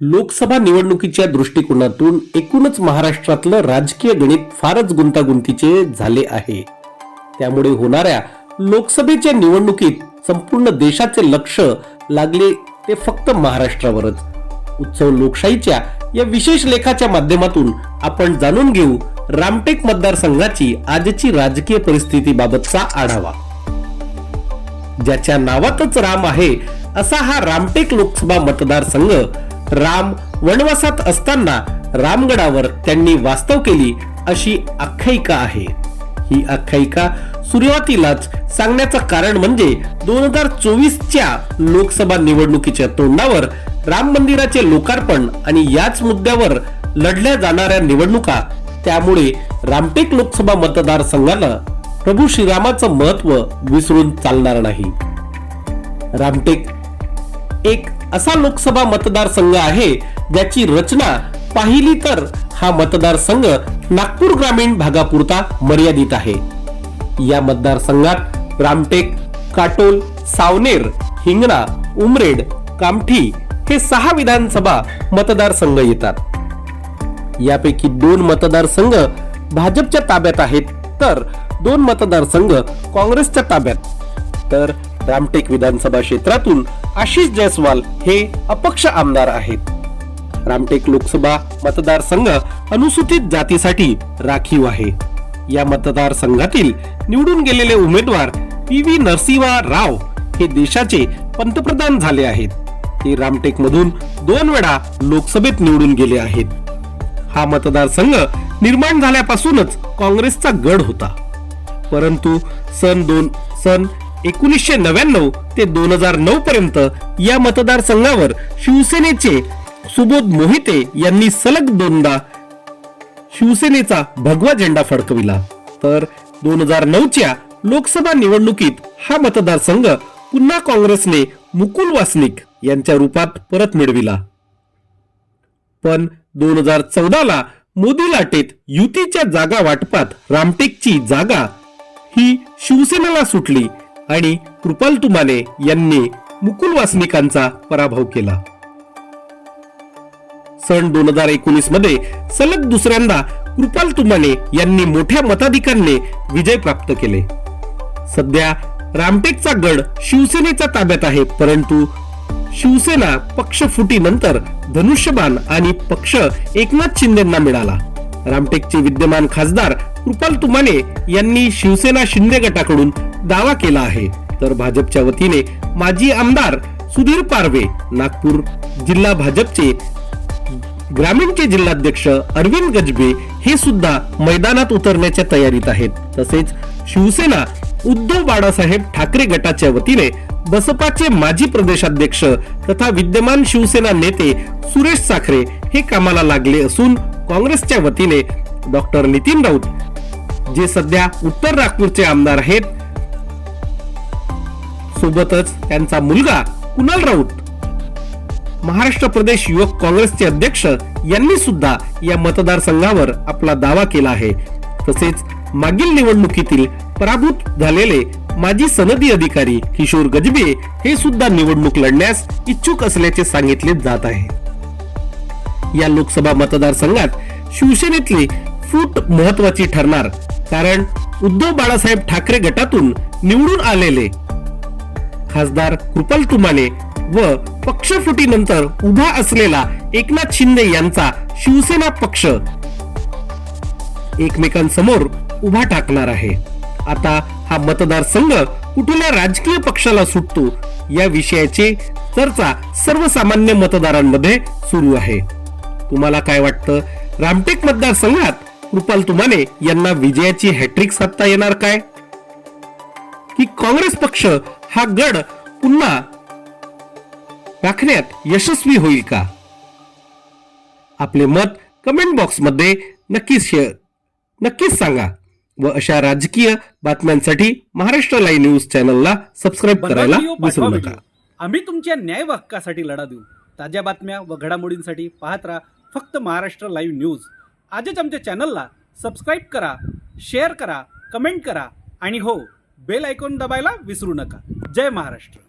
लोकसभा निवडणुकीच्या दृष्टिकोनातून एकूणच महाराष्ट्रातलं राजकीय गणित फारच गुंतागुंतीचे झाले आहे. त्यामुळे होणाऱ्या लोकसभेच्या निवडणुकीत संपूर्ण देशाचे लक्ष लागले ते फक्त महाराष्ट्रावरच. उत्सव लोकशाहीच्या या विशेष लेखाच्या माध्यमातून आपण जाणून घेऊ रामटेक मतदारसंघाची आजची राजकीय परिस्थितीबाबतचा आढावा. ज्याच्या नावातच राम आहे असा हा रामटेक लोकसभा मतदारसंघ राम वनवासात असताना रामगडावर त्यांनी वास्तव केली अशी आख्यायिका आहे. ही आख्यायिका सुरुवातीलाच सांगण्याचं कारण म्हणजे दोन हजार चोवीसच्या लोकसभा निवडणुकीच्या तोंडावर राम मंदिराचे लोकार्पण आणि याच मुद्द्यावर लढल्या जाणाऱ्या निवडणुका त्यामुळे रामटेक लोकसभा मतदारसंघाला प्रभू श्रीरामाचं महत्त्व विसरून चालणार नाही. रामटेक एक असा लोकसभा मतदारसंघ आहे ज्याची रचना पाहिली तर हा मतदारसंघ नागपूर ग्रामीण भागापुरता मर्यादित आहे. या मतदारसंघात रामटेक काटोल सावनेर हिंगणा उमरेड कामठी हे सहा विधानसभा मतदारसंघ येतात. यापैकी दोन मतदारसंघ भाजपच्या ताब्यात आहेत तर दोन मतदारसंघ काँग्रेसच्या ताब्यात. तर रामटेक विधानसभा क्षेत्रातून आशिष जयस्वाल हे अपक्ष आमदार आहेत. रामटेक लोकसभा मतदारसंघ अनुसूचित जातीसाठी राखीव आहे. या मतदारसंघातील निवडून गेलेले उमेदवार पी व्ही नरसिंहा राव हे देशाचे पंतप्रधान झाले आहेत. ते रामटेक मधून दोन वेळा लोकसभेत निवडून गेले आहेत. हा मतदारसंघ निर्माण झाल्यापासूनच काँग्रेसचा गड होता. परंतु सन दोन सन एकोणीसशे नव्याण्णव ते दोन हजार नऊ पर्यंत या मतदारसंघावर शिवसेनेचे सुबोध मोहिते यांनी सलग दोनदा शिवसेनेचा भगवा झेंडा फडकविला. तर दोन हजार नऊच्या लोकसभा निवडणुकीत हा मतदारसंघ पुन्हा काँग्रेसने मुकुल वासनिक यांच्या रूपात परत मिळविला. पण दोन हजार चौदाला मोदी लाटेत युतीच्या जागा वाटपात रामटेकची जागा ही शिवसेनेला सुटली. आणि कृपाल तुमाने यांनी मुकुल वासनिकांचा पराभव केला. सन दोन हजार एकोणीसमध्ये सलग दुसऱ्यांदा कृपाल तुमाने यांनी मोठ्या मताधिकांनी विजय प्राप्त केले. सध्या रामटेकचा गड शिवसेनेच्या ताब्यात आहे परंतु शिवसेना पक्ष फुटीनंतर धनुष्यबाण आणि पक्ष एकनाथ शिंदेना मिळाला. रामटेकचे विद्यमान खासदार कृपाल तुमाने यांनी शिवसेना शिंदे गटाकडून दावा केला आहे. तर भाजपच्या वतीने माजी आमदार सुधीर पारवे नागपूर जिल्हा भाजपचे ग्रामीणचे जिल्हाध्यक्ष अरविंद गजबे हे सुद्धा मैदानात उतरण्याच्या तयारीत आहेत. तसेच शिवसेना उद्धव बाळासाहेब ठाकरे गटाच्या वतीने बसपाचे माजी प्रदेशाध्यक्ष तथा विद्यमान शिवसेना नेते सुरेश साखरे हे कामाला लागले असून काँग्रेसच्या वतीने डॉक्टर नितीन राऊत जे सध्या उत्तर नागपूरचे आमदार आहेत सोबतच त्यांचा मुलगा कुणाल राऊत. महाराष्ट्र प्रदेश युवक काँग्रेसचे अध्यक्ष यांनी सुद्धा या मतदारसंघावर आपला दावा केला आहे. तसेच मागील निवडणुकीतील पराभूत झालेले माजी सनदी अधिकारी किशोर गजबे हे सुद्धा निवडणूक लढण्यास इच्छुक असल्याचे सांगितले जात आहे. या लोकसभा मतदारसंघात शिवसेनेतली फूट महत्वाची ठरणार कारण उद्धव बाळासाहेब ठाकरे गटातून निवडून आलेले खासदार कृपल तुमाले व पक्षफुटीनंतर उभा असलेला एकनाथ शिंदे यांचा शिवसेना पक्ष एकमेकांसमोर उभा टाकणार आहे. आता हा मतदारसंघ कुठल्या राजकीय पक्षाला सुटतो या विषयाची चर्चा सर्वसामान्य मतदारांमध्ये सुरू आहे. तुम्हाला काय वाटतं? रामटेक मतदारसंघात कृपाल तुमाने यांना विजयाची हॅट्रिक साधता येणार काय? की काँग्रेस पक्ष हा गड पुन्हा राखण्यात यशस्वी होईल का? आपले मत कमेंट बॉक्समध्ये नक्कीच शेअर नक्कीच सांगा व अशा राजकीय बातम्यांसाठी महाराष्ट्र लाईव्ह न्यूज चॅनलला सबस्क्राईब करायला विसरू नका. आम्ही तुमच्या न्याय हक्कासाठी लढा देऊ. ताज्या बातम्या व घडामोडींसाठी पाहत राहा फक्त महाराष्ट्र लाईव्ह न्यूज आजच आमच्या चॅनलला सबस्क्राईब करा शेअर करा कमेंट करा आणि हो बेल आयकॉन दबायला विसरू नका. जय महाराष्ट्र.